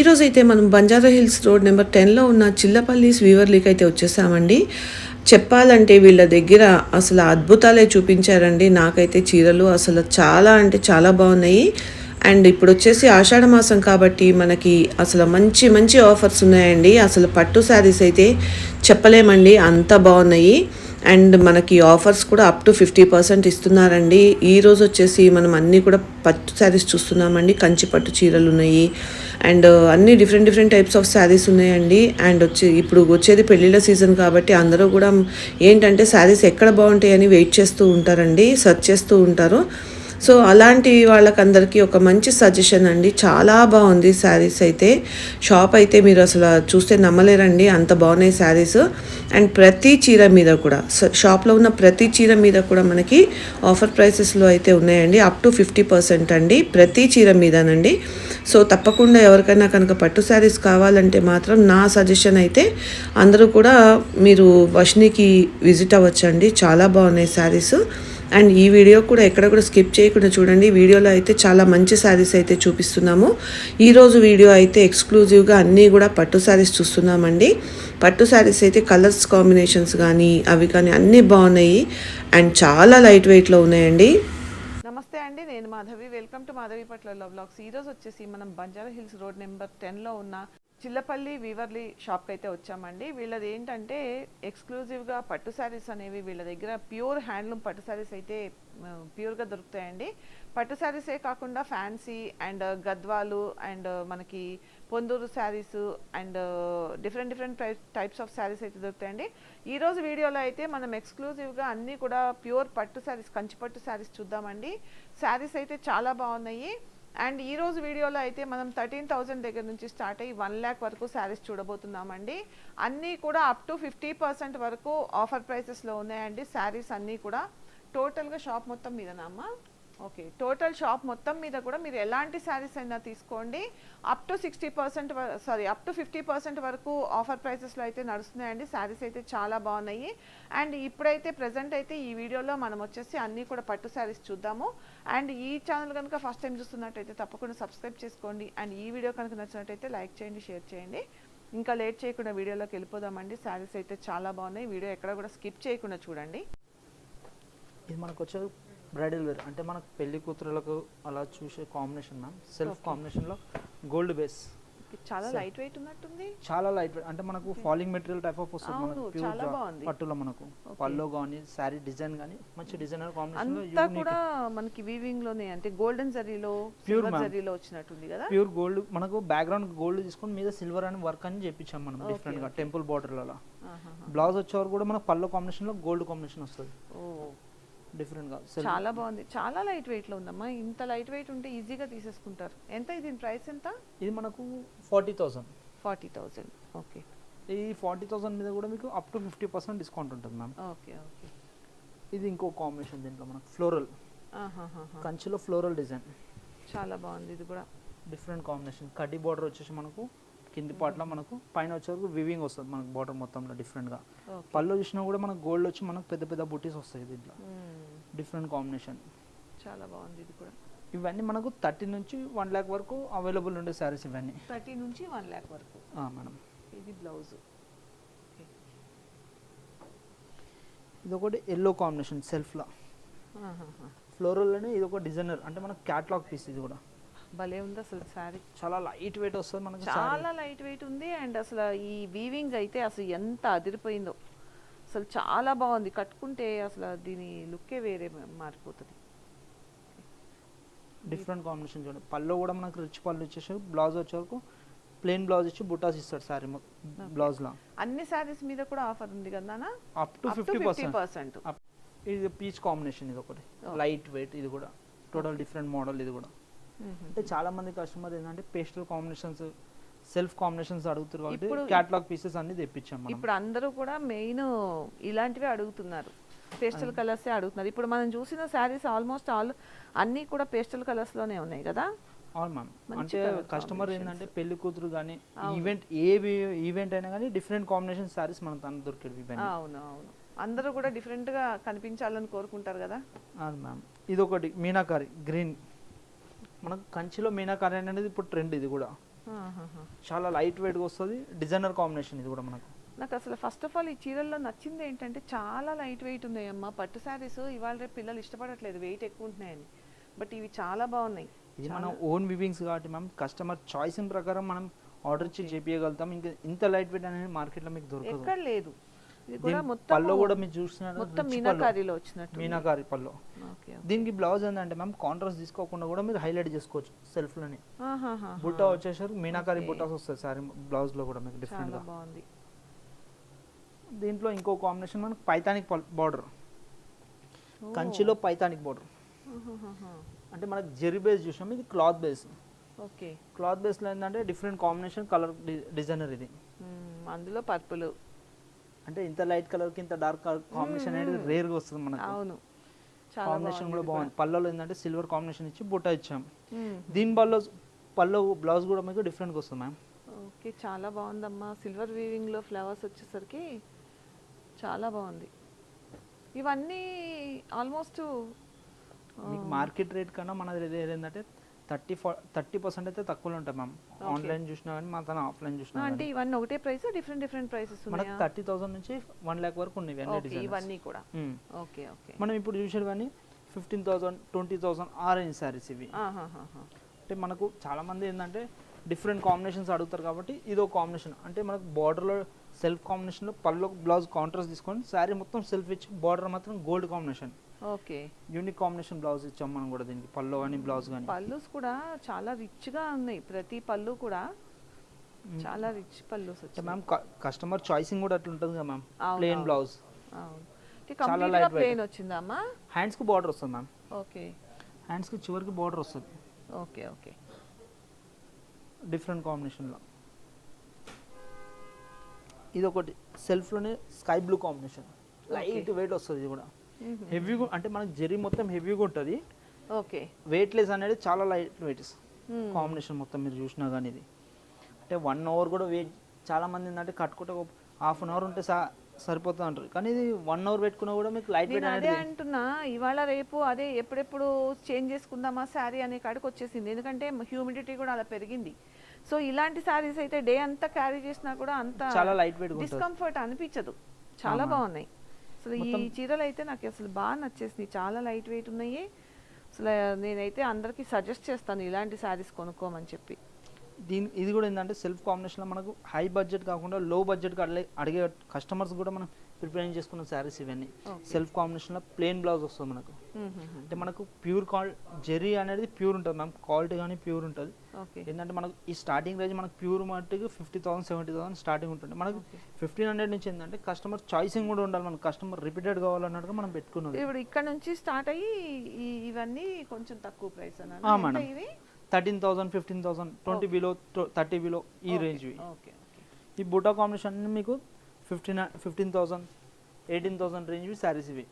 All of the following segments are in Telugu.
ఈరోజు అయితే మనం బంజారా హిల్స్ రోడ్ నెంబర్ టెన్లో ఉన్న చిల్లపల్లి స్వీవర్లీకి అయితే వచ్చేసామండి. చెప్పాలంటే వీళ్ళ దగ్గర అసలు అద్భుతాలే చూపించారండి. నాకైతే చీరలు అసలు చాలా అంటే చాలా బాగున్నాయి. అండ్ ఇప్పుడు వచ్చేసి ఆషాఢ మాసం కాబట్టి మనకి అసలు మంచి మంచి ఆఫర్స్ ఉన్నాయండి. అసలు పట్టు శారీస్ అయితే చెప్పలేమండి. అంత బాగున్నాయి. అండ్ మనకి ఆఫర్స్ కూడా అప్ టు ఫిఫ్టీ పర్సెంట్ ఇస్తున్నారండి. ఈ రోజు వచ్చేసి మనం అన్నీ కూడా పట్టు శారీస్ చూస్తున్నామండి. కంచి పట్టు చీరలు ఉన్నాయి. అండ్ అన్ని different different types of saris ఉన్నాయండి. అండ్ వచ్చి ఇప్పుడు వచ్చేది పెళ్ళిళ్ళ సీజన్ కాబట్టి అందరూ కూడా ఏంటంటే శారీస్ ఎక్కడ బాగుంటాయని వెయిట్ చేస్తూ ఉంటారండి. సెర్చ్ చేస్తూ ఉంటారు. సో అలాంటి వాళ్ళకందరికీ ఒక మంచి సజెషన్ అండి. చాలా బాగుంది శారీస్ అయితే. షాప్ అయితే మీరు అసలు చూస్తే నమ్మలేరండి. అంత బాగున్నాయి శారీస్. అండ్ ప్రతి చీర మీద కూడా షాప్లో ఉన్న ప్రతి చీర మీద కూడా మనకి ఆఫర్ ప్రైసెస్లో అయితే ఉన్నాయండి. అప్ టు ఫిఫ్టీ పర్సెంట్ అండి. ప్రతి చీర మీదనండి. సో తప్పకుండా ఎవరికైనా కనుక పట్టు శారీస్ కావాలంటే మాత్రం నా సజెషన్ అయితే అందరూ కూడా మీరు వర్షినికి విజిట్ అవ్వచ్చండి. చాలా బాగున్నాయి శారీస్. అండ్ ఈ వీడియో కూడా ఎక్కడ కూడా స్కిప్ చేయకుండా చూడండి. వీడియోలో అయితే చాలా మంచి శారీస్ అయితే చూపిస్తున్నాము. ఈరోజు వీడియో అయితే ఎక్స్క్లూజివ్గా అన్నీ కూడా పట్టు శారీస్ చూస్తున్నామండి. పట్టు శారీస్ అయితే కలర్స్ కాంబినేషన్స్ కానీ అవి కానీ అన్నీ బాగున్నాయి. అండ్ చాలా లైట్ వెయిట్లో ఉన్నాయండి. నమస్తే అండి నేను మాధవి. వెల్కమ్ టు మాధవి పట్ల లవ్ బ్లాగ్స్. ఈరోజు వచ్చేసి మనం బంజారా హిల్స్ రోడ్ నెంబర్ టెన్లో ఉన్న చిల్లపల్లి వీవర్లీ షాప్కి అయితే వచ్చామండి. వీళ్ళది ఏంటంటే ఎక్స్క్లూజివ్గా పట్టు శారీస్ అనేవి వీళ్ళ దగ్గర ప్యూర్ హ్యాండ్లూమ్ పట్టు శారీస్ అయితే ప్యూర్గా దొరుకుతాయండి. పట్టు శారీసే కాకుండా ఫ్యాన్సీ అండ్ గద్వాలు అండ్ మనకి Ponduru saris and different different types of saris అయితే దొరుకుతాయండి. ఈరోజు వీడియోలో అయితే మనం ఎక్స్క్లూజివ్గా అన్నీ కూడా ప్యూర్ పట్టు శారీస్ కంచి పట్టు శారీస్ చూద్దామండి. శారీస్ అయితే చాలా బాగున్నాయి. అండ్ ఈరోజు వీడియోలో అయితే మనం థర్టీన్ థౌజండ్ దగ్గర నుంచి స్టార్ట్ అయ్యి వన్ ల్యాక్ వరకు శారీస్ చూడబోతున్నామండి. అన్నీ కూడా అప్ టు ఫిఫ్టీ పర్సెంట్ వరకు ఆఫర్ ప్రైసెస్లో ఉన్నాయండి. శారీస్ అన్నీ కూడా టోటల్గా షాప్ మొత్తం మీదనా ఓకే టోటల్ షాప్ మొత్తం మీద కూడా మీరు ఎలాంటి శారీస్ అయినా తీసుకోండి. Up to sixty percent sorry up to fifty percent వరకు ఆఫర్ ప్రైసెస్లో అయితే నడుస్తున్నాయండి. శారీస్ అయితే చాలా బాగున్నాయి. అండ్ ఇప్పుడైతే ప్రజెంట్ అయితే ఈ వీడియోలో మనం వచ్చేసి అన్నీ కూడా పట్టు శారీస్ చూద్దాము. అండ్ ఈ ఛానల్ కనుక ఫస్ట్ టైం చూస్తున్నట్టయితే తప్పకుండా సబ్స్క్రైబ్ చేసుకోండి. అండ్ ఈ వీడియో కనుక నచ్చినట్టయితే లైక్ చేయండి షేర్ చేయండి. ఇంకా లేట్ చేయకుండా వీడియోలోకి వెళ్ళిపోదామండి. శారీస్ అయితే చాలా బాగున్నాయి. వీడియో ఎక్కడ కూడా స్కిప్ చేయకుండా చూడండి. ఇది మనకు వచ్చే బ్రైడల్ వేర్. అంటే మనకు పెళ్ళి కూతురులకు అలా చూసే కాంబినేషన్ మ్యామ్. సెల్ఫ్ కాంబినేషన్లో గోల్డ్ బేస్. చాలా లైట్ వెయిట్ ఉన్నట్టుంది? చాలా లైట్ వెయిట్ అంటే మనకు ఫాలింగ్ మెటీరియల్ టైప్ ఆఫ్ వస్తుంది మనకు ప్యూర్. పట్టులో మనకు. పల్లో కానీ శారీ డిజైన్ కానీ మంచి డిజైనర్ కాంబినేషన్లో అంతా కూడా మనకి వీవింగ్లోనే అంటే గోల్డెన్ జరీలో ma'am. జరీలో వచ్చినట్టుంది కదా? ప్యూర్ గోల్డ్ మనకు బ్యాక్గ్రౌండ్ గోల్డ్ తీసుకొని మీద సిల్వర్ అని వర్క్ అని చెప్పించాం మనం డిఫరెంట్గా టెంపుల్ బార్డర్లలో. బ్లౌజ్ వచ్చేవారు కూడా మనకు పల్లో కాంబినేషన్లో గోల్డ్ కాంబినేషన్ వస్తుంది. ఓ డిఫరెంట్గా చాలా బాగుంది. చాలా లైట్ వెయిట్లో ఉందమ్మా. ఇంత లైట్ వెయిట్ ఉంటే ఈజీగా తీసేసుకుంటారు. ఎంత ఇది? ప్రైస్ ఎంత? ఇది మనకు forty thousand. Forty thousand okay. ఈ ఫార్టీ థౌసండ్ మీద కూడా మీకు up to fifty percent discount ఉంటుంది మ్యామ్. Okay okay. ఇది ఇంకో కాంబినేషన్ దీంట్లో మనకు ఫ్లోరల్. కంచిలో ఫ్లోరల్ డిజైన్. చాలా బాగుంది ఇది కూడా. Different combination. కడ్డీ బార్డర్ వచ్చేసి మనకు కింది పార్ట్లో మనకు పైన వచ్చే వరకు వివింగ్ వస్తుంది మనకు బార్డర్ మొత్తంలో డిఫరెంట్గా. పళ్ళు చూసినా కూడా మనకు గోల్డ్ వచ్చి మనకు పెద్ద పెద్ద బుటీస్ వస్తాయి దీంట్లో. Different combination. చాలా బాగుంది ఇది కూడా. ఇవన్నీ మనకు థర్టీ నుంచి వన్ ల్యాక్ వరకు అవైలబుల్ ఉండే శారీస్ ఇవన్నీ. థర్టీ నుంచి వన్ ల్యాక్ వరకు. మేడం. ఇది బ్లౌజ్. ఇది ఒకటి ఎల్లో కాంబినేషన్ సెల్ఫ్లో ఫ్లోరల్లోనే ఇది ఒక డిజైనర్ అంటే మనకు క్యాట్లాగ్ పీస్ ఇది కూడా. భలే ఉంది అసలు శారీ. చాలా లైట్ వెయిట్ వస్తుంది మనకు. చాలా లైట్ వెయిట్ ఉంది అండ్ అసలు ఈ వీవింగ్ అయితే అసలు ఎంత అదిరిపోయిందో. అసలు చాలా బాగుంది. కట్టుకుంటే అసలు దీని లుక్కే వేరే మారిపోతుంది. డిఫరెంట్ కాంబినేషన్ చూడండి. పళ్ళు కూడా మనకు రిచ్ పళ్ళు ఇచ్చేసి బ్లౌజ్ వచ్చే వరకు ప్లెయిన్ బ్లౌజ్ ఇచ్చి బుటాస్ ఇస్తాడు సారీ బ్లౌజ్లో అన్ని శారీస్ మీద కూడా ఆఫర్ ఉంది కదా? Up to fifty 50%. పర్సెంట్ ఇది పీచ్ కాంబినేషన్ ఇది ఒకటి. లైట్ వెయిట్ ఇది కూడా. టోటల్ డిఫరెంట్ మోడల్ ఇది కూడా. మ్మ్. అంటే చాలా మంది కస్టమర్ ఏంటంటే పేస్టల్ కాంబినేషన్స్ సెల్ఫ్ కాంబినేషన్స్ అడుగుతారు కాబట్టి క్యాటలాగ్ పీసెస్ అన్ని తెప్పించాం మనం. ఇప్పుడు అందరూ కూడా మెయిన్ ఇలాంటివే అడుగుతున్నారు. పేస్టల్ కలర్సే అడుగుతున్నారు. ఇప్పుడు మనం చూసిన శారీస్ ఆల్మోస్ట్ ఆల్ అన్నీ కూడా పేస్టల్ కలర్స్లోనే ఉన్నాయి కదా? అవును మ్యామ్ అంటే కస్టమర్. ఏంటంటే పెళ్ళి కూతురు కానీ ఈవెంట్ ఏ ఈవెంట్ అయినా కానీ డిఫరెంట్ కాంబినేషన్ సారీస్ మనకు తను దొరికేవి ఇవన్నీ. అవును అవును. అందరూ కూడా డిఫరెంట్గా కనిపించాలని కోరుకుంటారు కదా? అవును మ్యామ్ ఇది ఒకటి మీనాకారి గ్రీన్ మనకు కంచిలో మీనాకారి అనేది ఇప్పుడు ట్రెండ్ ఇది కూడా. చాలా లైట్ వెయిట్గా వస్తుంది. డిజైనర్ కాంబినేషన్ ఇది కూడా మనకు. నాకు అసలు ఫస్ట్ ఆఫ్ ఆల్ ఈ చీరల్లో నచ్చింది ఏంటంటే చాలా లైట్ వెయిట్ ఉన్నాయమ్మా పట్టు శారీస్ ఇవాళ రేపు పిల్లలు ఇష్టపడట్లేదు. వెయిట్ ఎక్కువ ఉంటున్నాయని. బట్ ఇవి చాలా బాగున్నాయి. ఇది మనం ఓన్ వివింగ్స్ కాబట్టి మ్యామ్ కస్టమర్ చాయిస్ ప్రకారం మనం ఆర్డర్ ఇచ్చి చేపించగలుగుతాం ఇంకా ఇంత లైట్ వెయిట్ అనేది మార్కెట్లో మీకు దొరకదు. ఎక్కడ లేదు. ఇది కూడా మొత్తం పళ్ళు కూడా మీరు చూస్తున్నారు మొత్తం. మీనాకారిలో వచ్చినట్టు మీనాకారి పళ్ళు దీనికి బ్లౌజ్ ఏంటంటే మ్యామ్ కాంట్రాస్ట్ తీసుకోకుండా కూడా మీరు హైలైట్ చేసుకోవచ్చు సెల్ఫ్లోనే. బుట్ట వచ్చేసరికి మీనాకారి. బుట్టాస్ వస్తాయి సారీ బ్లౌజ్లో కూడా మీకు డిఫరెంట్గా బాగుంది దీంట్లో ఇంకో కాంబినేషన్ మనకు పైతానిక్ బార్డర్. కంచిలో పైతానిక్ బార్డర్. అంటే మనకు జెరీ బేస్ చూసాం ఇది క్లాత్ బేస్ ఓకే క్లాత్ బేస్లో ఏంటంటే డిఫరెంట్ కాంబినేషన్ కలర్ డిజైనర్ ఇది. అందులో పర్పుల్ అంటే ఇంత లైట్ కలర్కి ఇంత డార్క్ కాంబినేషన్ అనేది రేర్గా వస్తుంది మనకు. అవును. చాలా కాంబినేషన్ కూడా బాగుంది పళ్ళలో ఏంటంటే సిల్వర్ కాంబినేషన్ ఇచ్చి బుట్ట ఇచ్చాం. దీని పళ్ళు పళ్ళు బ్లౌజ్ కూడా మీకు డిఫరెంట్గా వస్తుంది మ్యామ్ ఓకే చాలా బాగుందమ్మా. సిల్వర్ వీవింగ్లో ఫ్లవర్స్ వచ్చేసరికి చాలా బాగుంది. ఇవన్నీ ఆల్మోస్ట్ మీకు మార్కెట్ రేట్ కన్నా మన దగ్గర ఏంటంటే థర్టీ థర్టీ పర్సెంట్ అయితే తక్కువలో ఉంటాయి మ్యామ్. ఆన్లైన్ చూసినా కానీ మా తన ఆఫ్లైన్ చూసినా అంటే ఇవన్నీ ఒకటే ప్రైస్ డిఫరెంట్ డిఫరెంట్ ప్రైసెస్ మనకు థర్టీ థౌసండ్ నుంచి వన్ ల్యాక్ వరకు ఉన్నాయి అన్ని ఇవన్నీ కూడా. Okay okay. మనం ఇప్పుడు చూసాడు కానీ ఫిఫ్టీన్ థౌసండ్ ట్వంటీ థౌసండ్ ఆ రేంజ్ శారీస్ ఇవి. అంటే మనకు చాలా మంది ఏంటంటే డిఫరెంట్ కాంబినేషన్స్ అడుగుతారు కాబట్టి ఇది ఒక కాంబినేషన్. అంటే మనకు బార్డర్లో సెల్ఫ్ కాంబినేషన్లో పళ్ళు బ్లౌజ్ కాంట్రాస్ట్ తీసుకొని శారీ మొత్తం సెల్ఫ్ ఇచ్చి బార్డర్ మాత్రం gold combination okay. Unique combination blouse ఇచ్చాం మనం కూడా దీనికి. పళ్ళు కానీ బ్లౌజ్ కానీ. పళ్ళుస్ కూడా చాలా రిచ్గా ఉన్నాయి. ప్రతి పళ్ళు కూడా చాలా రిచ్ పళ్ళుస్ అంటే వచ్చాయి. మ్యామ్ కస్టమర్ చాయిసింగ్ కూడా అట్లా ఉంటుంది కదా మ్యామ్ అవును. బ్లౌజ్ చాలా కంప్లీట్గా light weight. ప్లేన్ వచ్చిందమ్మా హ్యాండ్స్కి బార్డర్ వస్తుంది మ్యామ్ ఓకే. హ్యాండ్స్కి చివరికి బార్డర్ వస్తుంది. Okay okay. డిఫరెంట్ కాంబినేషన్లో ఇది ఒకటి సెల్ఫ్లోనే sky blue combination light weight వస్తుంది ఇది కూడా. హెవీగా అంటే మనకి జరీ మొత్తం హెవీగా ఉంటుంది. ఓకే వెయిట్లెస్ అనేది చాలా లైట్ వెయిట్ Hmm. కాంబినేషన్ మొత్తం మీరు చూసినా కానీ ఇది. అంటే వన్ అవర్ కూడా వెయిట్ చాలా మంది ఏంటంటే కట్టుకుంటే హాఫ్ అన్ అవర్ ఉంటే సా సరిపోతుంది అంటారు. కానీ ఇది వన్ అవర్ పెట్టుకున్నా కూడా మీకు లైట్ వెయిట్ అదే అనేది అంటున్నా. ఇవాళ రేపు అదే ఎప్పుడెప్పుడు చేంజ్ చేసుకుందామా శారీ అనే కాడికి వచ్చేసింది. ఎందుకంటే హ్యూమిడిటీ కూడా అలా పెరిగింది. సో ఇలాంటి శారీస్ అయితే డే అంతా క్యారీ చేసినా కూడా అంత చాలా లైట్ వెయిట్ డిస్కంఫర్ట్ అనిపించదు. చాలా. బాగున్నాయి. అసలు ఈ చీరలు అయితే నాకు అసలు బాగా నచ్చేసింది చాలా లైట్ వెయిట్ ఉన్నాయి. అసలు నేనైతే అందరికీ సజెస్ట్ చేస్తాను ఇలాంటి శారీస్ కొనుక్కోమని చెప్పి. దీని ఇది కూడా ఏంటంటే సెల్ఫ్ కాంబినేషన్లో మనకు హై బడ్జెట్ కాకుండా లో బడ్జెట్ అడిగే అడిగే కస్టమర్స్ కూడా మనం ప్రిపేర్ చేసుకున్న శారీస్ ఇవన్నీ. సెల్ఫ్ కాంబినేషన్లో ప్లెయిన్ బ్లౌజ్ వస్తుంది మనకు. అంటే మనకు ప్యూర్ క్వాల్ జెరీ అనేది ప్యూర్ ఉంటుంది మ్యామ్ క్వాలిటీ కానీ ప్యూర్ ఉంటుంది. ఓకే. ఏంటంటే మనకు ఈ స్టార్టింగ్ రేంజ్ మనకు ప్యూర్ మట్టుకు fifty thousand seventy thousand starting ఉంటుంది. మనకు ఫిఫ్టీన్ హండ్రెడ్ నుంచి ఏంటంటే కస్టమర్ చాయిసింగ్ కూడా ఉండాలి మనకు. కస్టమర్ రిపీటెడ్ కావాలన్నట్టుగా మనం పెట్టుకున్నది. ఇప్పుడు ఇక్కడ నుంచి స్టార్ట్ అయ్యి ఇవన్నీ కొంచెం తక్కువ price madam. Thirteen thousand fifteen thousand twenty below thirty below ఈ రేంజ్ ఈ బుటా కాంబినేషన్ మీకు fifteen fifteen thousand eighteen thousand range saris ఇవి.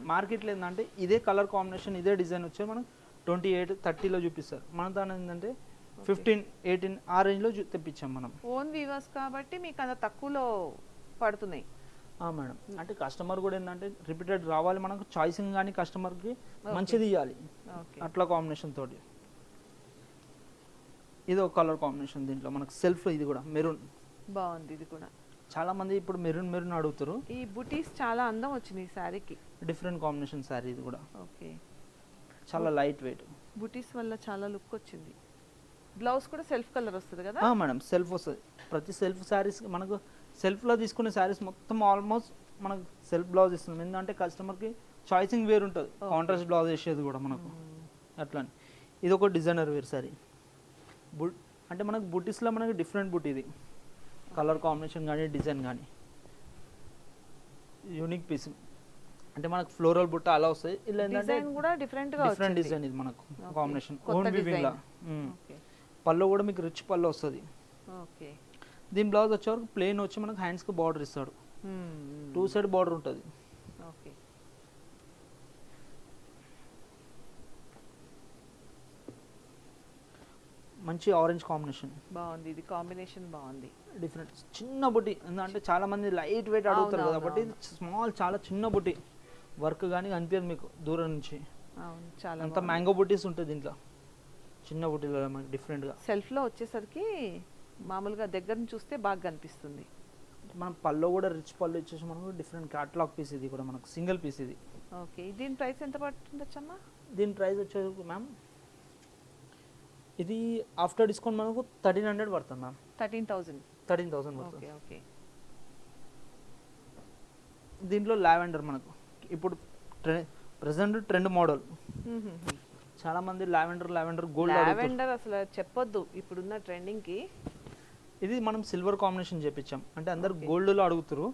మార్కెట్లో ఏంటంటే ఇదే కలర్ కాంబినేషన్ ఇదే డిజైన్ వచ్చి మనం ట్వంటీ ఎయిట్ థర్టీలో చూపిస్తారు. మన దాని ఏంటంటే ఫిఫ్టీన్ ఎయిటీన్ ఆ రేంజ్లో చూ- తెప్పించాం మనం. ఓన్ వీవర్స్ కాబట్టి మీకు అంత తక్కువలో పడుతున్నాయి. మేడం. అంటే కస్టమర్ కూడా ఏంటంటే రిపీటెడ్ రావాలి మనకు చాయిసింగ్ కానీ కస్టమర్కి మంచిది ఇవ్వాలి అట్లా కాంబినేషన్ తోటి. ఇది ఒక కలర్ కాంబినేషన్ దీంట్లో మనకు సెల్ఫ్ ఇది కూడా మెరూన్ బాగుంది ఇది కూడా. చాలా మంది ఇప్పుడు మెరూన్ మెరూన్ అడుగుతారు. ఈ బుటీస్ చాలా అందం వచ్చింది ఈ శారీకి. డిఫరెంట్ కాంబినేషన్ శారీ ఇది కూడా. ఓకే. చాలా లైట్ వెయిట్ బుటీస్ వల్ల చాలా లుక్ వచ్చింది. బ్లౌజ్ కూడా సెల్ఫ్ కలర్ వస్తుంది కదా? మేడం సెల్ఫ్ వస్తుంది. ప్రతి సెల్ఫ్ శారీస్ మనకు సెల్ఫ్లో తీసుకునే శారీస్ మొత్తం ఆల్మోస్ట్ మనకు సెల్ఫ్ బ్లౌజ్ ఇస్తున్నాం ఎందుకంటే కస్టమర్కి చాయిసింగ్ వేరు ఉంటుంది. కాంట్రాస్ట్ బ్లౌజ్ వేసేది కూడా మనకు. అట్లా. ఇది ఒక డిజైనర్ వేర్ శారీ బుట్ అంటే మనకు బుటీస్లో మనకి డిఫరెంట్ బుట్ ఇది. కలర్ కాంబినేషన్ కానీ డిజైన్ కానీ యూనిక్ పీస్. అంటే మనకు ఫ్లోరల్ బుట్ట అలా వస్తాయి. ఇలా ఏంటంటే కూడా డిఫరెంట్ డిఫరెంట్ డిజైన్ ఇది మనకు. కాంబినేషన్. Own weaving. లా. పళ్ళు కూడా మీకు రిచ్ పళ్ళు వస్తుంది. ఓకే. దీని బ్లౌజ్ వచ్చేవరకు ప్లెయిన్ వచ్చి మనకు హ్యాండ్స్కి బార్డర్ ఇస్తాడు. టూ సైడ్ బార్డర్ ఉంటుంది ఓకే మంచి ఆరెంజ్ కాంబినేషన్ బాగుంది. ఇది కాంబినేషన్ బాగుంది. డిఫరెంట్ చిన్న బుట్టి. ఎందుకంటే చాలా మంది లైట్ వెయిట్ అడుగుతారు కాబట్టి స్మాల్ చాలా చిన్న బుట్టి. వర్క్ కానీ కనిపించదు మీకు దూరం నుంచి. చాలా అంత మ్యాంగో బుట్టీస్ ఉంటుంది దీంట్లో. చిన్న బుటీలో మనకి డిఫరెంట్గా సెల్ఫ్లో వచ్చేసరికి మామూలుగా దగ్గర నుంచి చూస్తే బాగా కనిపిస్తుంది. మనం పళ్ళు కూడా రిచ్ పళ్ళు ఇచ్చేసి మనకు డిఫరెంట్ క్యాటలాగ్ పీస్ ఇది కూడా మనకు సింగిల్ పీస్ ఇది. ఓకే. దీని ప్రైస్ ఎంత పడుతుండొచ్చమ్మా దీని ప్రైస్ వచ్చేసి మ్యామ్ ఇది ఆఫ్టర్ డిస్కౌంట్ మనకు థర్టీన్ హండ్రెడ్ పడుతుంది ma'am thirteen thousand thirteen thousand పడుతుంది. ఓకే ఓకే దీంట్లో లావెండర్ మనకు. ఇప్పుడు ట్రె ప్రజెంట్ ట్రెండ్ మోడల్ చాలా మంది లావెండర్ లావెండర్ గోల్డ్ లావెండర్ అసలు చెప్పొద్దు ఇప్పుడున్న ట్రెండింగ్కి ఇది మనం సిల్వర్ కాంబినేషన్ చేపించాం అంటే అందరు గోల్డ్లో అడుగుతారు.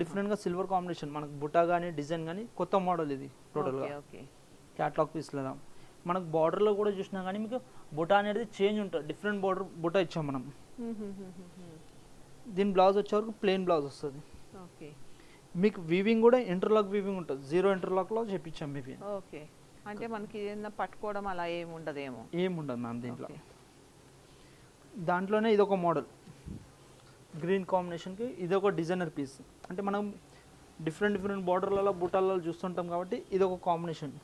డిఫరెంట్గా సిల్వర్ కాంబినేషన్ మనకు బుటా కానీ డిజైన్ కానీ కొత్త మోడల్ ఇది టోటల్గా. క్యాట్లాగ్ పీస్ లేదా. మనకు border లో కూడా చూసినా కానీ మీకు బుటా అనేది చేంజ్ ఉంటుంది. డిఫరెంట్ బార్డర్ బుటా ఇచ్చాం మనం. దీని బ్లౌజ్ వచ్చే వరకు ప్లెయిన్ బ్లౌజ్ వస్తుంది. ఓకే. మీకు వీవింగ్ కూడా ఇంటర్లాక్ వీవింగ్ ఉంటుంది. జీరో ఇంటర్లాక్లో చేపించాం మీకు ఓకే. అంటే మనకి ఏదైనా పట్టుకోవడం అలా ఏమి ఉండదేమో. ఏం ఉండదు మ్యామ్ దీంట్లో. దాంట్లోనే ఇది ఒక మోడల్. గ్రీన్ కాంబినేషన్కి ఇది ఒక డిజైనర్ పీస్ అంటే మనం డిఫరెంట్ డిఫరెంట్ బార్డర్లలో బుటాలలో చూస్తుంటాం కాబట్టి ఇది ఒక కాంబినేషన్.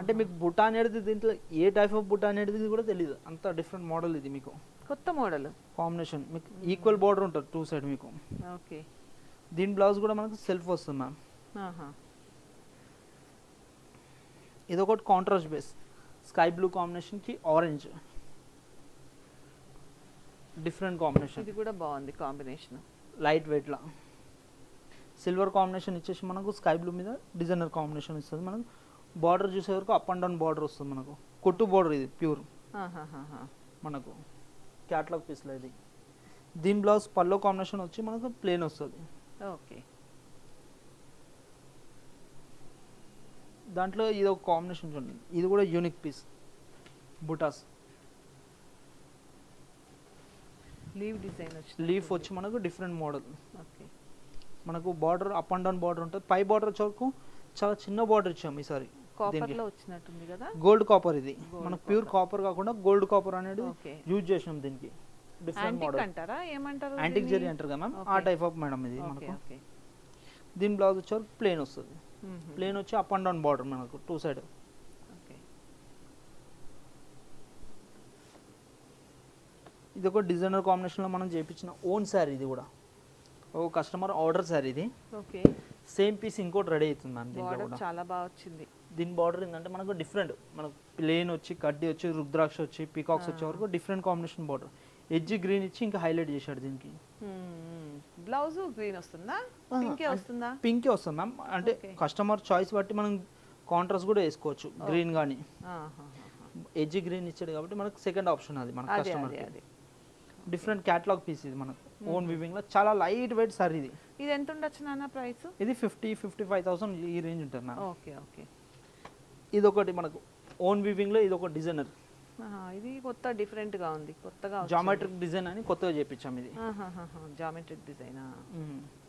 అంటే మీకు బుటా అనేది దీంట్లో ఏ టైప్ ఆఫ్ బుటా అనేది కూడా తెలియదు అంత డిఫరెంట్ మోడల్ ఇది మీకు. కొత్త మోడల్ కాంబినేషన్ మీకు ఈక్వల్ బార్డర్ ఉంటుంది టూ సైడ్ మీకు. ఓకే. దీని బ్లౌజ్ కూడా మనకు సెల్ఫ్ వస్తుంది మ్యామ్. ఇది ఒకటి కాంట్రాస్ట్ బేస్ స్కై బ్లూ కాంబినేషన్కి ఆరెంజ్ డిఫరెంట్ కాంబినేషన్ ఇది కూడా బాగుంది కాంబినేషన్ లైట్ వెయిట్లా సిల్వర్ కాంబినేషన్ ఇచ్చేసి మనకు స్కై బ్లూ మీద డిజైనర్ కాంబినేషన్ ఇస్తుంది. మనకు బార్డర్ చూసే వరకు అప్ అండ్ డౌన్ బార్డర్ వస్తుంది మనకు. కొట్టు బార్డర్ ఇది ప్యూర్. మనకు. క్యాట్లాగ్ పీస్లో ఇది. దీని బ్లౌజ్ పల్లో కాంబినేషన్ వచ్చి మనకు ప్లేన్ వస్తుంది. ఓకే. దాంట్లో ఇది ఒక కాంబినేషన్ చూడండి. ఇది కూడా యూనిక్ పీస్. బుటాస్. లీవ్ డిజైన్ వచ్చింది. లీఫ్ వచ్చి మనకు డిఫరెంట్ మోడల్. ఓకే. మనకు border up and down border ఉంటుంది. పై బార్డర్ వచ్చే వరకు చాలా చిన్న బార్డర్ ఇచ్చాము ఈసారి. కాపర్లో వచ్చినట్టుంది కదా? గోల్డ్ కాపర్ ఇది. మనకు ప్యూర్ కాపర్ కాకుండా గోల్డ్ కాపర్ అనేది యూజ్ చేసినాం దీనికి. డిఫరెంట్ మోడల్ అంటారా? ఏమంటారు యాంటిక్? జరీ అంటారు కదా మ్యామ్ ఆ. టైప్ ఆఫ్ మేడం ఇది మనకు. దీని బ్లౌజ్ వచ్చే వరకు ప్లేన్ వస్తుంది. ప్లేన్ వచ్చి అప్ అండ్ డౌన్ బార్డర్ మనకు టూ సైడ్ ఇది ఒక డిజైనర్ కాంబినేషన్లో మనం చేయించిన ఓన్ శారీ ఇది కూడా. ఓ కస్టమర్ ఆర్డర్ శారీ ఇది. ఓకే సేమ్ పీస్ ఇంకోటి రెడీ అవుతుంది మ్యామ్ దీంట్లో చాలా బాగా వచ్చింది. దీని బార్డర్ ఏంటంటే మనకు డిఫరెంట్ మనకు ప్లేన్ వచ్చి కడ్డీ వచ్చి రుద్రాక్ష వచ్చి పీకాక్స్ వచ్చే వరకు different combination border edge green ఇచ్చి ఇంకా హైలైట్ చేశాడు దీనికి. బ్లౌజ్ గ్రీన్ వస్తుందా? పింకే వస్తుందా? పింకే వస్తుంది మ్యామ్ అంటే. కస్టమర్ చాయిస్ బట్టి మనం కాంట్రాస్ట్ కూడా వేసుకోవచ్చు గ్రీన్ కానీ. ఎడ్జ్ గ్రీన్ ఇచ్చాడు కాబట్టి మనకు సెకండ్ ఆప్షన్ అది మన కస్టమర్ డిఫరెంట్ క్యాటలాగ్ పీస్ ఇది మనకు. ఓన్ వివింగ్లో చాలా లైట్ వెయిట్ సార్ ఇది. ఇది ఎంత ఉండొచ్చు నాన్న ప్రైస్ ఇది ఫిఫ్టీ ఫిఫ్టీ ఫైవ్ థౌసండ్ ఈ రేంజ్ ఉంటుంది మ్యామ్ ఓకే ఓకే ఇది ఒకటి మనకు ఓన్ వివింగ్లో ఇది ఒక డిజైనర్ ఇది కొత్త డిఫరెంట్గా ఉంది కొత్తగా జామెట్రిక్ డిజైన్ అని కొత్తగా చేపించాం ఇది. జామెట్రిక్ డిజైన్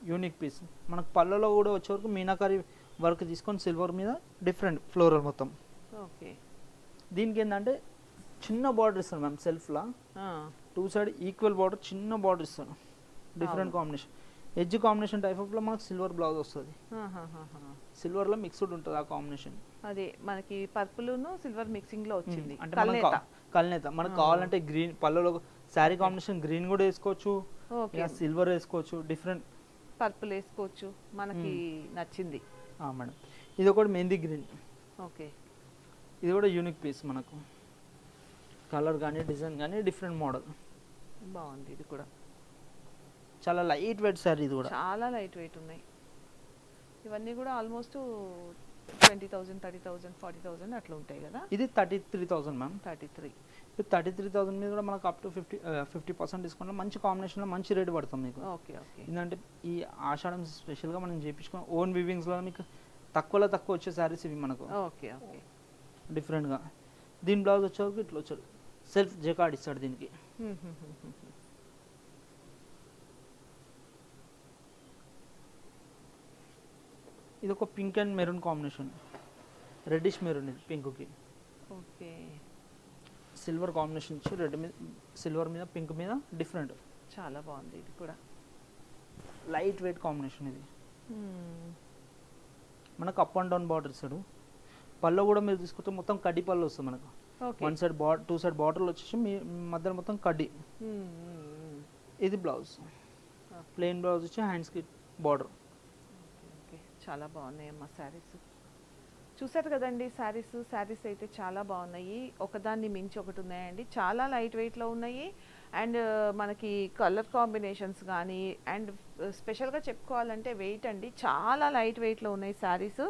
యూనిక్ పీస్ మనకు పళ్ళలో కూడా వచ్చే వరకు మీనాకారి వర్క్ తీసుకొని సిల్వర్ మీద డిఫరెంట్ ఫ్లోరల్ మొత్తం. ఓకే. దీనికి ఏంటంటే చిన్న బార్డర్ ఇస్తాను మ్యామ్ సెల్ఫ్లా టూ సైడ్ ఈక్వల్ బార్డర్ చిన్న బార్డర్ ఇస్తాను. Different combination edge combination type ఆఫ్లో మనకు సిల్వర్ బ్లౌజ్ వస్తుంది. సిల్వర్లో మిక్స్డ్ ఉంటుంది ఆ కాంబినేషన్ అదే మనకి పర్పుల్ సిల్వర్ మిక్సింగ్లో వచ్చింది. అంటే మనం కల్నేత. కల్నేత. మనకు కావాలంటే గ్రీన్ పళ్ళలో శారీ కాంబినేషన్ గ్రీన్ కూడా వేసుకోవచ్చు. ఓకే. సిల్వర్ వేసుకోవచ్చు. డిఫరెంట్ పర్పుల్ వేసుకోవచ్చు. మనకి నచ్చింది. మేడం. ఇది ఒకటి మెహందీ గ్రీన్ ఓకే. ఇది కూడా యూనిక్ పీస్ మనకు. కలర్ కానీ డిజైన్ కానీ డిఫరెంట్ మోడల్ బాగుంది ఇది కూడా. చాలా లైట్ వెయిట్ సారీ ఇది కూడా. చాలా లైట్ వెయిట్ ఉన్నాయి. ఇవన్నీ కూడా almost twenty thousand thirty thousand forty thousand అట్లా ఉంటాయి కదా? ఇది thirty three thousand ma'am thirty three ఇది థర్టీ త్రీ థౌసండ్ మీద కూడా మనకు up to fifty fifty percent డిస్కౌంట్లో మంచి కాంబినేషన్లో మంచి రేట్ పడుతుంది మీకు. Okay okay. ఏంటంటే ఈ ఆషాఢం స్పెషల్గా మనం చేయించుకున్న ఓన్ వివింగ్స్లో మీకు తక్కువలో తక్కువ వచ్చే శారీస్ ఇవి మనకు. Okay okay. డిఫరెంట్గా దీని బ్లౌజ్ వచ్చేవరకు ఇట్లా వచ్చాడు. సెల్ఫ్ జెకార్డ్ ఇస్తాడు దీనికి. ఇది ఒక pink and maroon combination. Reddish maroon ఇది పింక్కి. ఓకే. సిల్వర్ కాంబినేషన్ ఇచ్చి రెడ్ మీద సిల్వర్ మీద పింక్ మీద డిఫరెంట్ చాలా బాగుంది ఇది కూడా. లైట్ వెయిట్ కాంబినేషన్ ఇది. మనకు అప్ అండ్ డౌన్ బార్డర్ ఇస్తాడు పళ్ళు కూడా మీరు తీసుకుంటే మొత్తం కడ్డీ పళ్ళు వస్తుంది మనకు. వన్ సైడ్ బా టూ సైడ్ బార్డర్లు వచ్చేసి మీ మధ్యలో మొత్తం కడ్డీ. ఇది బ్లౌజ్ ప్లెయిన్ బ్లౌజ్ వచ్చి హ్యాండ్స్కి బార్డర్ చాలా బాగున్నాయి అమ్మ శారీస్. చూసారు కదండి శారీస్ శారీస్ అయితే చాలా బాగున్నాయి. ఒకదాన్ని మించి ఒకటి ఉన్నాయండి. చాలా లైట్ వెయిట్లో ఉన్నాయి. అండ్ మనకి కలర్ కాంబినేషన్స్ కానీ అండ్ స్పెషల్గా చెప్పుకోవాలంటే వెయిట్ అండి చాలా లైట్ వెయిట్లో ఉన్నాయి శారీస్.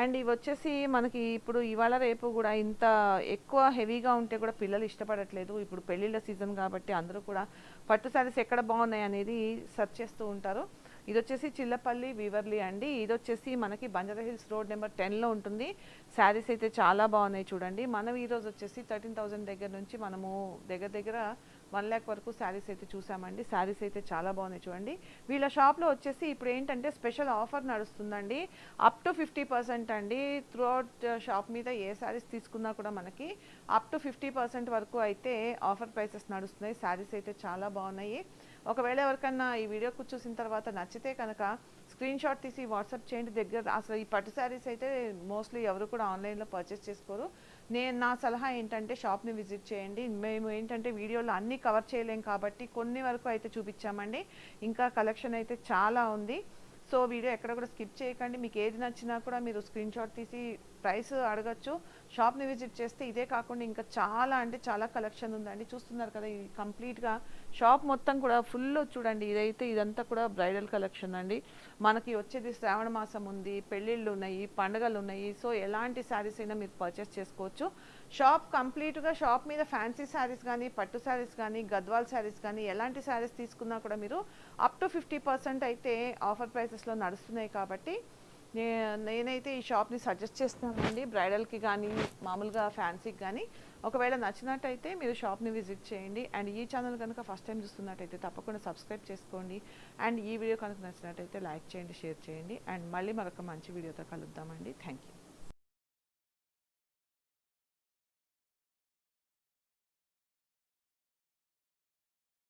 అండ్ ఇవి వచ్చేసి మనకి ఇప్పుడు ఇవాళ రేపు కూడా ఇంత ఎక్కువ హెవీగా ఉంటే కూడా పిల్లలు ఇష్టపడట్లేదు. ఇప్పుడు పెళ్ళిళ్ళ సీజన్ కాబట్టి అందరూ కూడా పట్టు శారీస్ ఎక్కడ బాగున్నాయి అనేది సెర్చ్ చేస్తూ ఉంటారు. ఇది వచ్చేసి చిల్లపల్లి వీవర్లి అండి. ఇది వచ్చేసి మనకి బంజారా హిల్స్ రోడ్ నెంబర్ టెన్లో ఉంటుంది. శారీస్ అయితే చాలా బాగున్నాయి చూడండి. మనం ఈరోజు వచ్చేసి థర్టీన్ థౌజండ్ దగ్గర నుంచి మనము దగ్గర దగ్గర వన్ ల్యాక్ వరకు శారీస్ అయితే చూసామండి. శారీస్ అయితే చాలా బాగున్నాయి చూడండి. వీళ్ళ షాప్లో వచ్చేసి ఇప్పుడు ఏంటంటే స్పెషల్ ఆఫర్ నడుస్తుందండి. అప్ టు ఫిఫ్టీ పర్సెంట్ అండి. త్రూ అవుట్ షాప్ మీద ఏ శారీస్ తీసుకున్నా కూడా మనకి అప్ టు ఫిఫ్టీ పర్సెంట్ వరకు అయితే ఆఫర్ ప్రైసెస్ నడుస్తున్నాయి. శారీస్ అయితే చాలా బాగున్నాయి. ఒకవేళ ఎవరికన్నా ఈ వీడియో చూసిన తర్వాత నచ్చితే కనుక స్క్రీన్ షాట్ తీసి వాట్సాప్ చేయండి. దగ్గర అసలు ఈ పట్టు శారీస్ అయితే మోస్ట్లీ ఎవరు కూడా ఆన్లైన్లో పర్చేస్ చేసుకోరు. నేను నా సలహా ఏంటంటే షాప్ని విజిట్ చేయండి. మేము ఏంటంటే వీడియోలో అన్నీ కవర్ చేయలేం కాబట్టి కొన్ని వరకు అయితే చూపించామండి. ఇంకా కలెక్షన్ అయితే చాలా ఉంది. సో వీడియో ఎక్కడ కూడా స్కిప్ చేయకండి. మీకు ఏది నచ్చినా కూడా మీరు స్క్రీన్ షాట్ తీసి ప్రైస్ అడగచ్చు. షాప్ని విజిట్ చేస్తే ఇదే కాకుండా ఇంకా చాలా అంటే చాలా కలెక్షన్ ఉందండి. చూస్తున్నారు కదా ఇది కంప్లీట్గా షాప్ మొత్తం కూడా ఫుల్ చూడండి. ఇదైతే ఇదంతా కూడా బ్రైడల్ కలెక్షన్ అండి. మనకి వచ్చేది శ్రావణ మాసం ఉంది పెళ్ళిళ్ళు ఉన్నాయి పండుగలు ఉన్నాయి. సో ఎలాంటి శారీస్ అయినా మీరు పర్చేస్ చేసుకోవచ్చు. షాప్ కంప్లీట్గా షాప్ మీద ఫ్యాన్సీ శారీస్ కానీ పట్టు శారీస్ కానీ గద్వాల్ శారీస్ కానీ ఎలాంటి శారీస్ తీసుకున్నా కూడా మీరు అప్ టు ఫిఫ్టీ పర్సెంట్ అయితే ఆఫర్ ప్రైసెస్లో నడుస్తున్నాయి కాబట్టి నేనైతే ఈ షాప్ని సజెస్ట్ చేస్తున్నానండి. బ్రైడల్కి కానీ మామూలుగా ఫ్యాన్సీకి కానీ ఒకవేళ నచ్చినట్టయితే మీరు షాప్ని విజిట్ చేయండి. అండ్ ఈ ఛానల్ కనుక ఫస్ట్ టైం చూస్తున్నట్టయితే తప్పకుండా సబ్స్క్రైబ్ చేసుకోండి. అండ్ ఈ వీడియో కనుక నచ్చినట్టయితే లైక్ చేయండి షేర్ చేయండి. అండ్ మళ్ళీ మరొక మంచి వీడియోతో కలుద్దామండి. Thank you